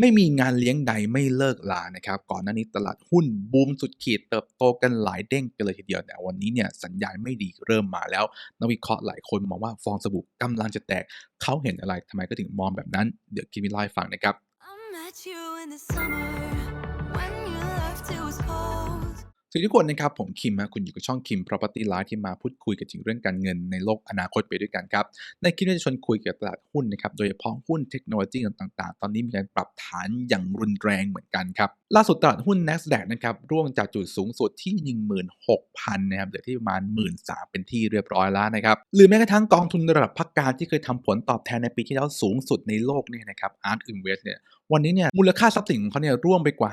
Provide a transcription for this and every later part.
ไม่มีงานเลี้ยงใดไม่เลิกลานะครับ ก่อนหน้านี้ตลาดหุ้นบูมสุดขีดเติบโตกันหลายเด้งกันเลยทีเดียวแต่วันนี้เนี่ยสัญญาณไม่ดีเริ่มมาแล้ว นักวิเคราะห์หลายคนมองว่าฟองสบู่กำลังจะแตก เขาเห็นอะไรทำไมก็ถึงมองแบบนั้น เดี๋ยวคิมิไล่าให้ฟังนะครับ สวัสดีทุกคนนะครับ ผมคิมนะคุณอยู่กับช่องคิม Property Life ที่มาพูดคุยกันถึงเรื่องการเงินในโลกอนาคตไปด้วยกันครับ ในคลิปนี้จะชวนคุยเกี่ยวกับตลาดหุ้นนะครับ โดยเฉพาะหุ้นเทคโนโลยีต่างๆ ตอนนี้มีการปรับฐานอย่างรุนแรงเหมือนกันครับ ล่าสุดตลาดหุ้น NASDAQ นะครับร่วงจากจุดสูงสุดที่ 16,000นะครับเหลือที่ประมาณ 13,000เป็นที่เรียบร้อยแล้วนะครับหรือแม้กระทั่งกองทุนระดับพักการที่เคยทำผลตอบแทนในปีที่แล้วสูงสุดในโลกเนี่ยนะครับ ARK Invest เนี่ยวันนี้เนี่ยมูลค่าทรัพย์สินของเขาเนี่ยร่วงไปกว่า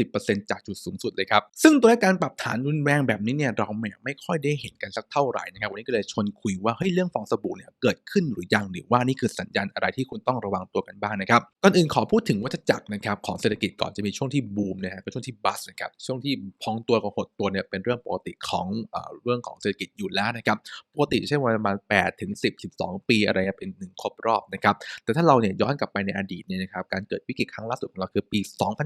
50%จากจุดสูงสุดเลยครับ ซึ่งตัวเลขการปรับฐานรุนแรงแบบนี้เนี่ยเราเนี่ไม่ค่อยได้เห็นกันสักเท่าไหร่นะครับ วันนี้ก็เลยชวนคุยว่าเฮ้ยเรื่องฟองสบู่เนี่ยเกิดขึ้นหรือยังหรือว่านี่คือสัญญาณอะไรที่คุณต้องระวังตัวกันบ้างนะครับก่อนอื่นขอพูดถึงวัฏจักรนะครับของเศรษฐกิจก่อนจะมีช่วงที่บูมนะฮะก็ช่วงที่บัสนะครับช่วงที่พองตัวกับหดตัวเนี่ยเป็นเรื่องปกติของเรื่องของเศรษฐกิจอยู่แล้วนะครับปกติใช่ว่าประมาณ8ถึง10 12 ปีอะไรเป็นหนึ่งครบรอบนะครับแต่ถ้าเราเนี่ยย้อนกลับไปในอดีตเนี่ยนะครับการเกิดวิกฤตครั้งล่าสุดของเราคือปี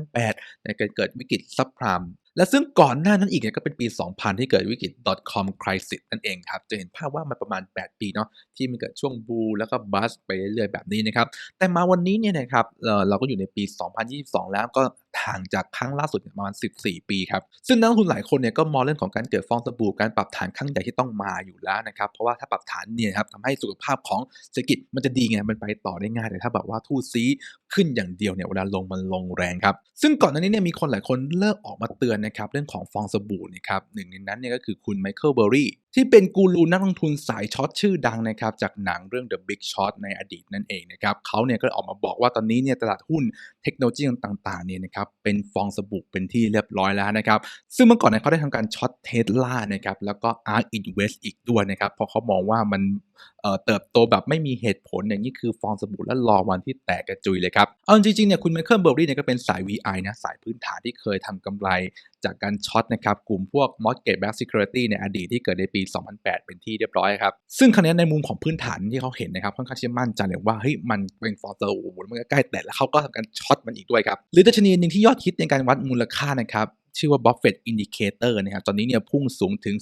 2008ในการเกิดวิกฤตซับพรามและซึ่งก่อนหน้านั้นอีกเนี่ยก็เป็นปี 2000 ที่เกิดวิกฤต .com crisis นั่นเองครับ จะเห็นภาพว่ามันประมาณ 8 ปีเนาะที่มันเกิดช่วงบูแล้วก็บัสไปเรื่อยๆแบบนี้นะครับ แต่มาวันนี้เนี่ยนะครับเอ่อเราก็อยู่ในปี 2022 แล้วก็ห่างจากครั้งล่าสุดประมาณ 14 ปีครับ ซึ่งนักลงทุนหลายคนเนี่ยก็มองเรื่องของการเกิดฟองสบู่การปรับฐานครั้งใหญ่ที่ต้องมาอยู่แล้วนะครับ เพราะว่าถ้าปรับฐานเนี่ยครับทำให้สุขภาพของเศรษฐกิจมันจะดีไง มันไปต่อได้ง่าย แต่ถ้าแบบว่าทู่ซีขึ้นอย่างเดียวเนี่ยเวลาลงมันลงแรงครับ ซึ่งก่อนหน้านี้เนี่ยมีคนหลายคนเลิกออกมาเตือนนะครับเรื่องของฟองสบู่นะครับหนึ่งในนั้นเนี่ยก็คือคุณไมเคิลเบอร์รี่ที่เป็นกูรูนักลงทุนสายช็อตชื่อดังนะครับจากหนังเรื่อง The Big Short ในอดีตนั่นเองนะครับเขาเนี่ยก็ออกมาบอกว่าตอนนี้เนี่ยตลาดหุ้นเทคโนโลยีต่างๆเนี่ยนะครับเป็นฟองสบู่เป็นที่เรียบร้อยแล้วนะครับซึ่งเมื่อก่อนเนี่ยเขาได้ทำการช็อตเทสลานะครับแล้วก็ ARK Invest อีกด้วยนะครับเพราะเขามองว่ามันเติบโตแบบไม่มีเหตุผลอย่างนี้คือฟองสบู่และรอวันที่แตกกระจุยเลยครับเอาจริงๆเนี่ยคุณไมเคิลเบอร์รี่เนี่ยก็เป็นสาย VI นะสายพื้นฐานที่เคยทำกำไรจากการช็อตนะครับกลุ่มพวก mortgage backed security ในอดีตที่เกิดในปี 2008 เป็นที่เรียบร้อยครับ ซึ่งครั้งนี้ในมุมของพื้นฐานที่เขาเห็นนะครับค่อนข้างที่จะมั่นใจเลยว่าเฮ้ยมันเป็นฟองสบู่มันใกล้แตกแล้วเขาก็ทำการช็อตมันอีกด้วยครับหรือดัชนีหนึ่งที่ยอดฮิตในการวัดมูลค่านะครับชื่อว่า Buffett Indicator นะครับ ตอนนี้เนี่ยพุ่งสูงถึง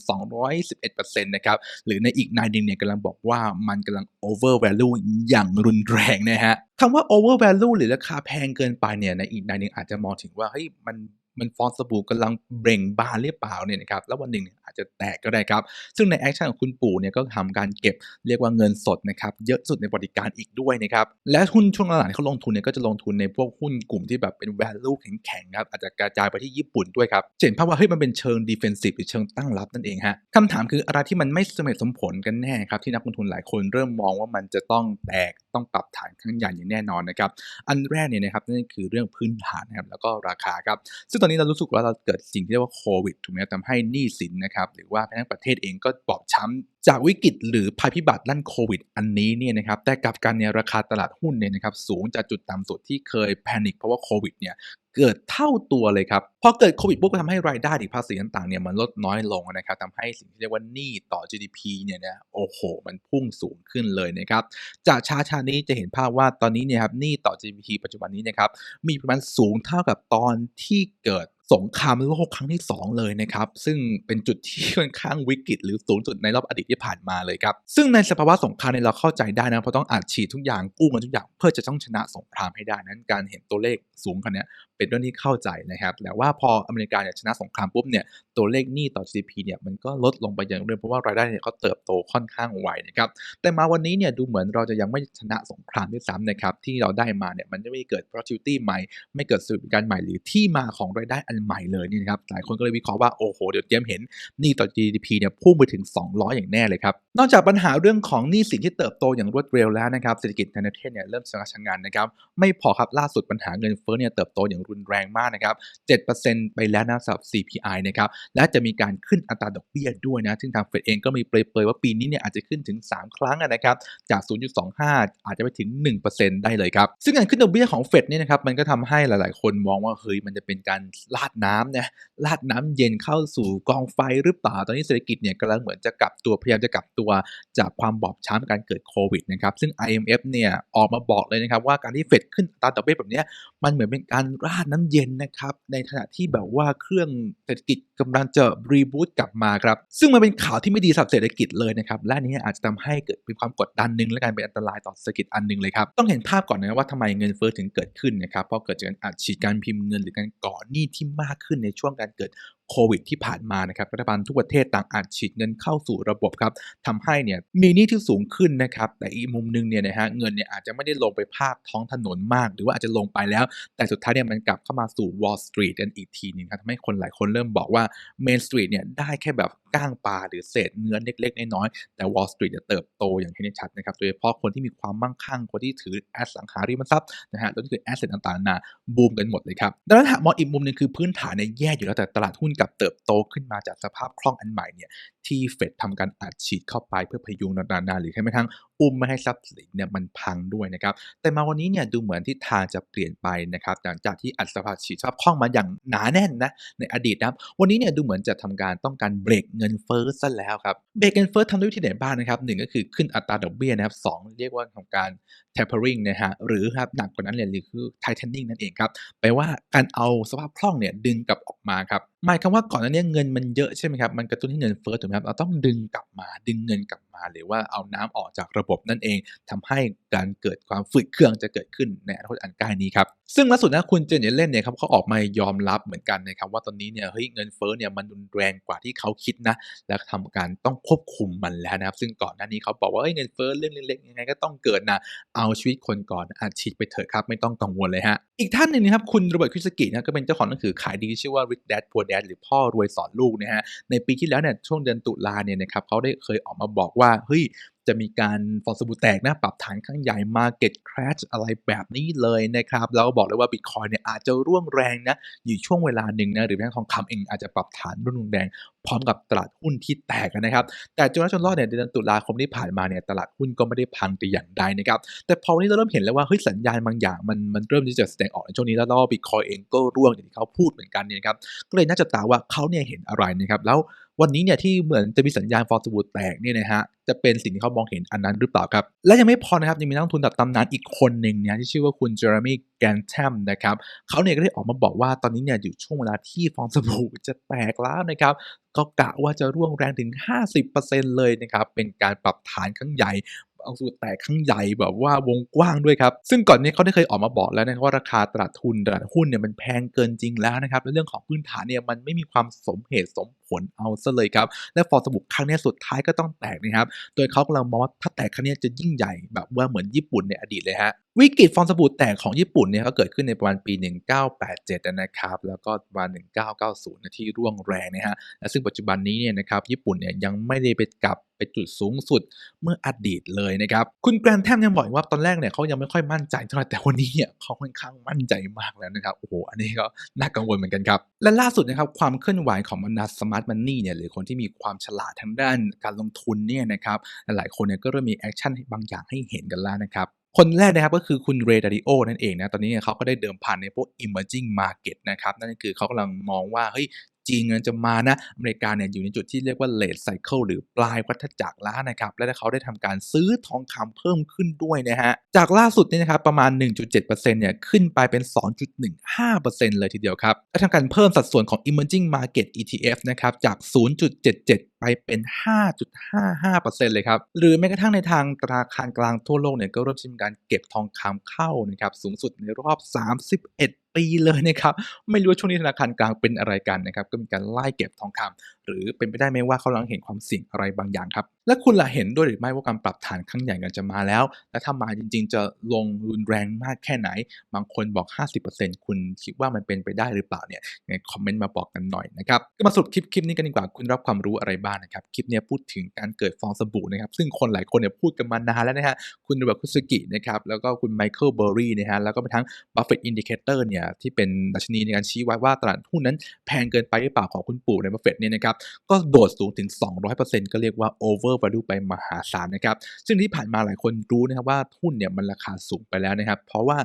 211%นะครับ หรือในอีกนายนึงเนี่ยกำลังบอกว่ามันกำลัง over value อย่างรุนแรงนะฮะคำว่า over value หรือราคาแพงเกินไปเนี่ยในอีกนายนึงอาจจะมองถึงว่าเฮ้ยมัน มันฟองสบู่กำลังเบ่งบานหรือเปล่าเนี่ยนะครับแล้ววันหนึ่ง อาจจะแตกก็ได้ครับ ซึ่งในแอคชั่นของคุณปู่เนี่ยก็ทำการเก็บเรียกว่าเงินสดนะครับเยอะสุดในบริการอีกด้วยนะครับและหุ้นช่วงหลังที่เขาลงทุนเนี่ยก็จะลงทุนในพวกหุ้นกลุ่มที่แบบเป็น value แข็งๆครับอาจจะกระจายไปที่ญี่ปุ่นด้วยครับเห็นภาพว่าเฮ้ยมันเป็นเชิง defensive หรือเชิงตั้งรับนั่นเองฮะคำถามคืออะไรที่มันไม่สมเหตุสมผลกันแน่ครับที่นักลงทุนหลายคนเริ่มมองว่ามันจะต้องแตกต้องปรับฐานครั้งใหญ่อย่างแน่นอนนะครับอันแรกเนี่ยนะครับนั่นคือเรื่องพื้นฐานนะครับแล้วก็ราคาครับซึ่งตอนนี้เรารู้สึกว่าเราเกิดสิ่งที่เรียกว่าโควิดถูกไหมทำให้หนี้สินนะครับหรือว่าแม้ทั่งประเทศเองก็บอบช้ำจากวิกฤตหรือภัยพิบัติด้านโควิด อันนี้เนี่ยนะครับแต่กลับกันเนี่ยราคาตลาดหุ้นเนี่ยนะครับสูงจากจุดต่ำสุดที่เคยแพนิคเพราะว่าโควิดเนี่ยเกิดเท่าตัวเลยครับพอเกิดโควิดปุ๊บก็ทำให้รายได้หรือภาษีต่างๆเนี่ยมันลดน้อยลงนะครับทำให้สิ่งที่เรียกว่าหนี้ต่อ GDP เนี่ยนะโอ้โห มันพุ่งสูงขึ้นเลยนะครับจากชาชานี้จะเห็นภาพว่าตอนนี้เนี่ยครับหนี้ต่อ GDP ปัจจุบันนี้นะครับมีประมาณสูงเท่ากับตอนที่เกิด สงครามโลกครั้งที่ 2 เลยนะครับ ซึ่งเป็นจุดที่ค่อนข้างวิกฤต หรือสูงสุดในรอบอดีตที่ผ่านมาเลยครับ ซึ่งในสภาวะสงครามเนี่ยเราเข้าใจได้นะ เพราะต้องอัดฉีดทุกอย่างกู้เงินทุกอย่าง เพื่อจะต้องชนะสงครามให้ได้นั้น การเห็นตัวเลขสูงขนาดนี้เป็นเรื่องที่เข้าใจนะครับแต่ว่าพออเมริกาเนี่ยชนะสงครามปุ๊บเนี่ยตัวเลขหนี้ต่อ GDP เนี่ยมันก็ลดลงไปอย่างเรื่อยเพราะว่ารายได้เนี่ยเขาเติบโตค่อนข้างไวนะครับแต่มาวันนี้เนี่ยดูเหมือนเราจะยังไม่ชนะสงครามด้วยซ้ำนะครับที่เราได้มาเนี่ยมันจะไม่เกิด productivity ใหม่ ไม่เกิดสวัสดิการใหม่หรือที่มาของรายได้อันใหม่เลยนี่นะครับหลายคนก็เลยวิเคราะห์ว่าโอ้โหเดี๋ยวเตรียมเห็นหนี้ต่อ GDP เนี่ยพุ่งไปถึง 200 อย่างแน่เลยครับนอกจากปัญหาเรื่องของหนี้สินที่เติบโตอย่างรวดเร็วแล้วนะครับเศรษฐกิจในประเทศเนี่ยเริ่มชะงักชะงันนะครับไม่พอครับล่าสุดปัญหาเงินเฟ้อเนี่ยเติบโตอย่างรุนแรงมากนะครับ 7%ไปแล้วนะสำหรับ CPI นะครับ และจะมีการขึ้นอัตราดอกเบี้ยด้วยนะ ซึ่งทางเฟดเองก็มีเปรยๆว่าปีนี้เนี่ยอาจจะขึ้นถึง 3 ครั้งนะครับ จาก 0.25 อาจจะไปถึง 1%ได้เลยครับ ซึ่งการขึ้นดอกเบี้ยของเฟดเนี่ยนะครับ มันก็ทำให้หลาย ๆ คนมองว่า เฮ้ย มันจะเป็นการลาดน้ำนะราดน้ำเย็นเข้าสู่กองไฟหรือเปล่า ตอนนี้เศรษฐกิจเนี่ยกำลังเหมือนจะกลับตัว พยายามจะกลับตัวจากความบอบช้ำการเกิดโควิดนะครับ ซึ่ง IMF เนี่ยออกมาบอกเลยนะครับว่าการที่เฟดขึ้นอัตราดอกเบี้ยแบบนี้มันเหมือนเป็นการราดน้ำเย็นนะครับ ในขณะที่แบบว่าเครื่องเศรษฐกิจกำลังจะรีบูตกลับมาครับ ซึ่งมันเป็นข่าวที่ไม่ดีสำหรับเศรษฐกิจเลยนะครับ และนี้อาจจะทำให้เกิดเป็นความกดดันหนึ่งและการเป็นอันตรายต่อเศรษฐกิจอันหนึ่งเลยครับ ต้องเห็นภาพก่อนนะว่าทำไมเงินเฟ้อถึงเกิดขึ้นนะครับ เพราะเกิดจากการอัดฉีดการพิมพ์เงินหรือการก่อหนี้ที่มากขึ้นในช่วงการเกิด โควิดที่ผ่านมานะครับรัฐบาลทุกประเทศต่างอัดฉีดเงินเข้าสู่ระบบครับทำให้เนี่ยมีหนี้ที่สูงขึ้นนะครับ แต่อีกมุมหนึงเนี่ยนะฮะเงินเนี่ยอาจจะไม่ได้ลงไปภาคท้องถนนมาก หรือว่าอาจจะลงไปแล้ว แต่สุดท้ายเนี่ยมันกลับเข้ามาสู่ Wall Street กันอีกทีหนึงครับทำให้คนหลายคนเริ่มบอกว่า Main Street เนี่ยได้แค่แบบก้างปลาหรือเศษเนื้อเล็กๆน้อยๆแต่ Wall Street จะเติบโตอย่างเห็นได้ชัดนะครับโดยเฉพาะคนที่มีความมั่งคั่งคนที่ถือแอสังหาริมทรัพย์นะฮะแล้วก็คือแอสเซทต่างๆนาบูมกันหมดเลยครับดังนั้นหากมองอีกมุมหนึงคือพื้นฐานเนี่ยแย่อยู่แล้วแต่ตลาดหุ้นกับเติบโตขึ้นมาจากสภาพคล่องอันใหม่เนี่ย ที่เฟดทำการอัดฉีดเข้าไปเพื่อพยุงนานาหรือแค่ไม่ทั้งอุ้มไม่ให้ทรัพย์สินเนี่ยมันพังด้วยนะครับ แต่มาวันนี้เนี่ยดูเหมือนทิศทางจะเปลี่ยนไปนะครับหลังจากที่อัดสภาพฉีดสภาพคล่องมาอย่างหนาแน่นนะในอดีตนะครับวันนี้เนี่ยดูเหมือนจะทำการต้องการเบรกเงินเฟ้อซะแล้วครับเบรกเงินเฟ้อทำด้วยวิธีไหนบ้างนะครับหนึ่งก็คือขึ้นอัตราดอกเบี้ยนะครับสองเรียกว่าทำการ tapering นะฮะหรือครับหนักกว่านั้นเลยหรือคือ tightening นั่นเองครับแปลว่าการเอาสภาพคล่องเนี่ยดึงกลับออกมาครับหมายความว่าก่อนหน้านี้เงินมันเยอะใช่ไหมครับมันกระตุ้นให้เงินเฟ้อถูกไหมครับเราต้องดึงกลับมาดึงเงินกลับ มา หรือว่าเอาน้ำออกจากระบบนั่นเองทำให้การเกิดความฝืดเครื่องจะเกิดขึ้นในอนาคตอันใกล้นี้ครับซึ่งล่าสุดนะคุณเจนเยเล่นเนี่ยครับเขาออกมายอมรับเหมือนกันนะครับว่าตอนนี้เนี่ยเฮ้ยเงินเฟ้อเนี่ยมันรุนแรงกว่าที่เขาคิดนะและทำการต้องควบคุมมันแล้วนะครับ ซึ่งก่อนหน้านี้เขาบอกว่าเอ้ยเงินเฟ้อเรื่องเล็กๆยังไงก็ต้องเกิดนะเอาชีวิตคนก่อนอาฉีดไปเถอะครับไม่ต้องกังวลเลยฮะอีกท่านหนึ่งนะครับคุณโรเบิร์ตคิสกินะก็เป็นเจ้าของหนังสือขายดีที่ชื่อว่า Rich Dad Poor Dad หรือพ่อรวยสอนลูกนะฮะในปีที่แล้วเนี่ยช่วงเดือนตุลาเนี่ยนะครับเขาได้เคยออกมาบอกว่าาเฮ้ยจะมีการฟองสบู่แตกนะปรับฐานครั้งใหญ่ Market Crash อะไรแบบนี้เลยนะครับแล้วก็บอกเลยว่า Bitcoin เนี่ยอาจจะร่วงแรงนะอยู่ช่วงเวลาหนึ่งนะหรือแม้กระทั่งทองคำเองอาจจะปรับฐานรุนแรงพร้อมกับตลาดหุ้นที่แตกนะครับ แต่จนแล้วจนรอดเนี่ยเดือนตุลาคมที่ผ่านมาเนี่ยตลาดหุ้นก็ไม่ได้พังแต่อย่างใดนะครับ แต่พอวันนี้เราเริ่มเห็นแล้วว่าเฮ้ยสัญญาณบางอย่างมันมันเริ่มที่จะแสดงออกในช่วงนี้แล้วล้วบิตคอยเองก็ร่วงอย่างที่เขาพูดเหมือนกันเนี่ยครับก็เลยน่าจะตาว่าเขาเนี่ยเห็นอะไรนะครับแล้ว วันนี้เนี่ยที่เหมือนจะมีสัญญาณฟองสบู่แตกเนี่ยนะฮะจะเป็นสิ่งที่เขามองเห็นอันนั้นหรือเปล่าครับ และยังไม่พอนะครับยังมีนักลงทุนระดับตำนานอีกคนหนึ่งเนี่ยที่ชื่อว่าคุณเจอร์มี่แกนแทมนะครับเขาเนี่ยก็ได้ออกมาบอกว่าตอนนี้เนี่ยอยู่ช่วงเวลาที่ฟองสบู่จะแตกแล้วนะครับก็กะว่าจะร่วงแรงถึง 50%เลยนะครับเป็นการปรับฐานครั้งใหญ่เอาสูตรแตกครั้งใหญ่แบบว่าวงกว้างด้วยครับ ซึ่งก่อนนี้เขาได้เคยออกมาบอกแล้วนะว่าราคาตลาดทุนตลาดหุ้นเนี่ยมันแพงเกินจริงแล้วนะครับและเรื่องของพื้นฐานเนี่ยมันไม่มีความสมเหตุสมผผลเอาซะเลยครับ และฟองสบู่ครั้งนี้สุดท้ายก็ต้องแตกนะครับ โดยเขากำลังมองว่าถ้าแตกครั้งนี้จะยิ่งใหญ่แบบว่าเหมือนญี่ปุ่นในอดีตเลยฮะวิกฤตฟองสบู่แตกของญี่ปุ่นเนี่ยก็เกิดขึ้นในประมาณปี 1987 นะครับ แล้วก็ประมาณ 1990นะที่ร่วงแรงนะฮะ และซึ่งปัจจุบันนี้เนี่ยนะครับญี่ปุ่นเนี่ยยังไม่ได้ไปกลับไปจุดสูงสุดเมื่ออดีตเลยนะครับ คุณแกรนแทมยังบอกอีกว่าตอนแรกเนี่ยเขายังไม่ค่อยมั่นใจเท่าไหร่แต่วันนี้เนี่ยเขาค่อนข้างมั่นใจมากแล้วนะครับ โอ้โห อันนี้ก็น่ากังวลเหมือนกันครับ และล่าสุดนะครับความเคลื่อนไหวของบรรดาสมาร์ทมันนี่เนี่ยหรือคนที่มีความฉลาดทางด้านการลงทุนเนี่ยนะครับหลายคนเนี่ยก็เริ่มมีแอคชั่นบางอย่างให้เห็นกันแล้วนะครับคนแรกนะครับก็คือคุณเรดาริโอนั่นเองนะตอนนี้เนี่ยเขาก็ได้เดิมพันในพวก emerging market นะครับนั่นก็คือเขากำลังมองว่าเฮ้ย จีนกำลังจะมานะอเมริกาเนี่ยอยู่ในจุดที่เรียกว่า late cycle หรือปลายวัฏจักรแล้วนะครับ และเขาได้ทำการซื้อทองคำเพิ่มขึ้นด้วยนะฮะ จากล่าสุดเนี่ยนะครับประมาณ 1.7%เนี่ยขึ้นไปเป็น 2.15%เลยทีเดียวครับและทำการเพิ่มสัดส่วนของ emerging market ETF นะครับจาก 0.77ไปเป็น 5.55%เลยครับ หรือแม้กระทั่งในทางธนาคารกลางทั่วโลกเนี่ยก็เริ่มชิมการเก็บทองคำเข้านะครับสูงสุดในรอบ 31 ปีเลยนะครับ ไม่รู้ช่วงนี้ธนาคารกลางเป็นอะไรกันนะครับ ก็มีการไล่เก็บทองคำหรือเป็นไปได้ไหมว่าเขากำลังเห็นความเสี่ยงอะไรบางอย่างครับ และคุณล่ะเห็นด้วยหรือไม่ว่าการปรับฐานครั้งใหญ่กันจะมาแล้ว และถ้ามาจริง ๆ จะลงรุนแรงมากแค่ไหน บางคนบอก 50%คุณคิดว่ามันเป็นไปได้หรือเปล่าเนี่ยในคอมเมนต์มาบอกกันหน่อยนะครับก็มาสรุปคลิปคลิปนี้กันดีกว่าคุณรับความรู้อะไรบ้างนะครับคลิปนี้พูดถึงการเกิดฟองสบู่นะครับซึ่งคนหลายคนเนี่ยพูดกันมานานแล้วนะฮะคุณโรเบิร์ตคุสกินะครับแล้วก็คุณไมเคิลเบอร์รี่นะฮะแล้วก็ไปทั้ง Buffett Indicator เนี่ยที่เป็นดัชนีในการชี้วัดว่าตลาดหุ้นนั้นแพงเกินไปหรือเปล่าของคุณปู่ในบัฟเฟตเนี่ยนะครับก็โดดสูงถึง 200%ก็เรียกว่า over value ไปมหาศาลนะครับซึ่งที่ผ่านมาหลายคนรู้นะครับว่าหุ้นเนี่ยมันราคาสูงไปแล้วนะครับเพราะว่า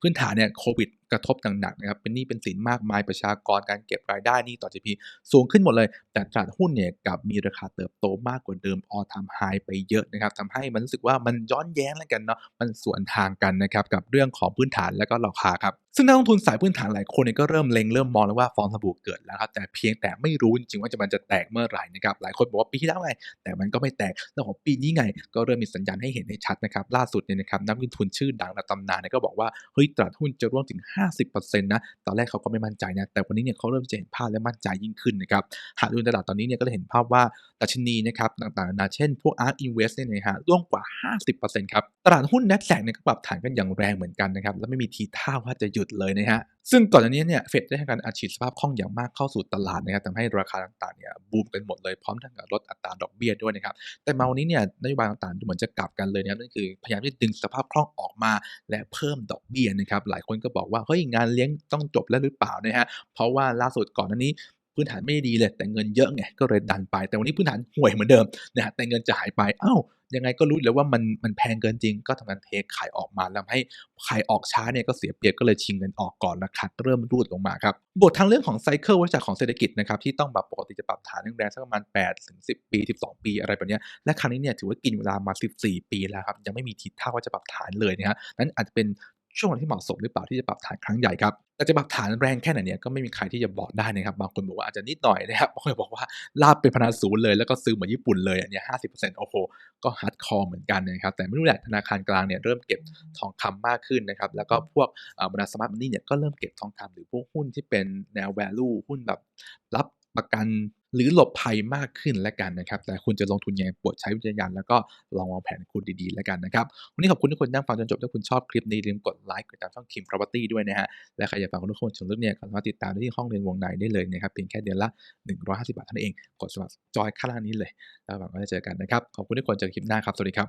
พื้นฐานเนี่ยโควิดกระทบหนักๆนะครับเป็นหนี้เป็นสินมากมายประชากรการเก็บรายได้นี้ต่อ GDP สูงขึ้นหมดเลย แต่ตลาดหุ้นเนี่ยกับมีราคาเติบโตมากกว่าเดิม all time high ไปเยอะนะครับทำให้มันรู้สึกว่ามันย้อนแย้งแล้วกันเนาะมันสวนทางกันนะครับกับเรื่องของพื้นฐานและก็ราคาครับซึ่งนักลงทุนสายพื้นฐานหลายคนเนี่ยก็เริ่มเล็งเริ่มมองแล้วว่าฟองสบู่เกิดแล้วครับแต่เพียงแต่ไม่รู้จริงๆว่าจะมันจะแตกเมื่อไหร่นะครับหลายคนบอกว่าปีที่แล้วไง แต่มันก็ไม่แตกแล้วของปีนี้ไง ก็เริ่มมีสัญญาณให้เห็นได้ชัดนะครับล่าสุดเนี่ยนะครับนักลงทุนชื่อดังระดับตำนานเนี่ยก็บอกว่าเฮ้ยตลาดหุ้นจะร่วงถึง50%นะตอนแรกเขาก็ไม่มั่นใจนะแต่วันนี้เนี่ยเขาเริ่มจะเห็นภาพและมั่นใจยิ่งขึ้นนะครับหากดูตลาดตอนนี้เนี่ยก็จะเห็นภาพว่าดัชนีนะครับต่างๆนะเช่นพวก ARK Invest เนี่ยนะฮะร่วงกว่า 50%ครับตลาดหุ้น NASDAQ เนี่ยก็ปรับฐานกันอย่างแรงเหมือนกันนะครับและไม่มีทีท่าว่าจะหยุดเลยนะฮะ ซึ่งก่อนหน้านี้เนี่ยเฟดได้ทำการอัดฉีดสภาพคล่องอย่างมากเข้าสู่ตลาดนะครับทำให้ราคาต่างๆเนี่ยบูมกันหมดเลยพร้อมทั้งกับลดอัตราดอกเบี้ยด้วยนะครับแต่มาวันนี้เนี่ยนโยบายต่างๆดูเหมือนจะกลับกันเลยนะครับนั่นคือพยายามที่จะดึงสภาพคล่องออกมา และเพิ่มดอกเบี้ยนะครับหลายคนก็บอกว่าเฮ้ยงานเลี้ยงต้องจบแล้วหรือเปล่านะฮะเพราะว่าล่าสุดก่อนหน้านี้พื้นฐานไม่ดีเลยแต่เงินเยอะไงก็เลยดันไป แต่วันนี้พื้นฐานห่วยเหมือนเดิมนะฮะแต่เงินจะหายไปอ้าว ยังไงก็รู้แล้วว่ามันมันแพงเกินจริง ก็ทำการเทขายออกมาทำให้ขายออกช้าเนี่ยก็เสียเปรียบก็เลยชิงเงินออกก่อนราคาก็เริ่มรูดลงมาครับบททางเรื่องของไซเคิลวัฏจักรของเศรษฐกิจนะครับที่ต้องแบบปกติจะปรับฐานแรงสักประมาณ8ถึง10 ปี 12 ปีอะไรแบบนี้และครั้งนี้เนี่ยถือว่ากินเวลามา 14 ปีแล้วครับยังไม่มีทิศทางว่าจะปรับฐานเลยนะฮะนั้นอาจจะเป็น ช่วงเวลาที่เหมาะสมหรือเปล่าที่จะปรับฐานครั้งใหญ่ครับแต่จะปรับฐานแรงแค่ไหนเนี่ยก็ไม่มีใครที่จะบอกได้นะครับบางคนบอกว่าอาจจะนิดหน่อยนะครับบางคนบอกว่าลาบเป็นพนันศูนย์เลยแล้วก็ซื้อเหมือนญี่ปุ่นเลยอันเนี้ยห้าสิบเปอร์เซ็นต์โอ้โหก็ฮาร์ดคอร์เหมือนกันนะครับแต่ไม่รู้แหละธนาคารกลางเนี่ยเริ่มเก็บทองคำมากขึ้นนะครับแล้วก็พวกบรรดาสมาร์ทมันนี่เนี่ยก็เริ่มเก็บทองคำหรือพวกหุ้นที่เป็นแนว value หุ้นแบบรับประกัน หรือหลบภัยมากขึ้นแล้วกันนะครับ แต่คุณจะลงทุนยังไงโปรดใช้วิจารณญาณแล้วก็ลองวางแผนคุณดีๆแล้วกันนะครับ วันนี้ขอบคุณทุกคนที่นั่งฟังจนจบ ถ้าคุณชอบคลิปนี้อย่าลืมกดไลค์กดติดตามช่อง Kim Property ด้วยนะฮะ และใครอยากฟังคุณทุกคนชมลึกเนี่ยก็สามารถติดตามได้ที่ห้องเรียนวงในได้เลยนะครับ เพียงแค่เดือนละ 150 บาทเท่านั้นเอง กดสมัครจอยข้างล่างนี้เลย แล้วหวังว่าจะเจอกันนะครับ ขอบคุณทุกคนเจอคลิปหน้าครับ สวัสดีครับ